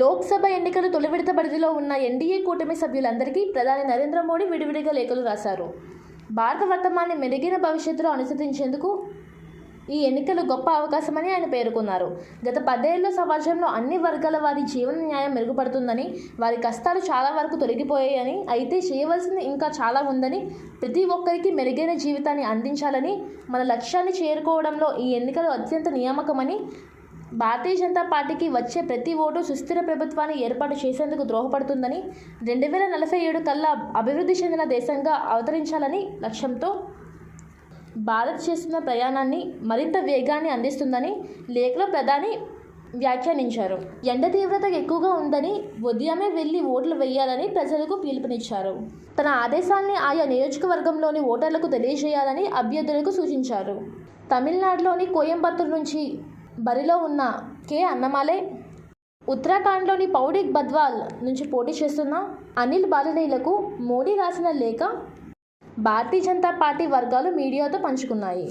లోక్సభ ఎన్నికలు తొలి విడత పరిధిలో ఉన్న ఎన్డీఏ కూటమి సభ్యులందరికీ ప్రధాని నరేంద్ర మోడీ విడివిడిగా లేఖలు రాశారు. భారత వర్తమాన్ని మెరుగైన భవిష్యత్తులో అనుసరించేందుకు ఈ ఎన్నికలు గొప్ప అవకాశమని ఆయన పేర్కొన్నారు. గత పదేళ్ళ సమాజంలో అన్ని వర్గాల వారి జీవన న్యాయం మెరుగుపడుతుందని వారి కష్టాలు చాలా వరకు తొలగిపోయాయని అయితే చేయవలసింది ఇంకా చాలా ఉందని ప్రతి ఒక్కరికి మెరుగైన జీవితాన్ని అందించాలని మన లక్ష్యాన్ని చేరుకోవడంలో ఈ ఎన్నికలు అత్యంత నియామకమని భారతీయ జనతా పార్టీకి వచ్చే ప్రతి ఓటు సుస్థిర ప్రభుత్వాన్ని ఏర్పాటు చేసేందుకు ద్రోహపడుతుందని రెండు వేల నలభై ఏడు కల్లా అభివృద్ధి చెందిన దేశంగా అవతరించాలని లక్ష్యంతో భారత్ చేస్తున్న ప్రయాణాన్ని మరింత వేగాన్ని అందిస్తుందని లేఖలో ప్రధాని వ్యాఖ్యానించారు. ఎండ తీవ్రత ఎక్కువగా ఉందని ఉదయమే వెళ్ళి ఓట్లు వేయాలని ప్రజలకు పిలుపునిచ్చారు. తన ఆదేశాల్ని ఆయా నియోజకవర్గంలోని ఓటర్లకు తెలియజేయాలని అభ్యర్థులకు సూచించారు. తమిళనాడులోని కోయంబత్తూరు నుంచి బరిలో ఉన్న కె అన్నమాలే ఉత్తరాఖండ్లోని పౌడిక్ బద్వాల్ నుంచి పోటీ చేస్తున్న అనిల్ బాలనీలకు మోడీ రాసిన లేఖ భారతీయ జనతా పార్టీ వర్గాలు మీడియాతో పంచుకున్నాయి.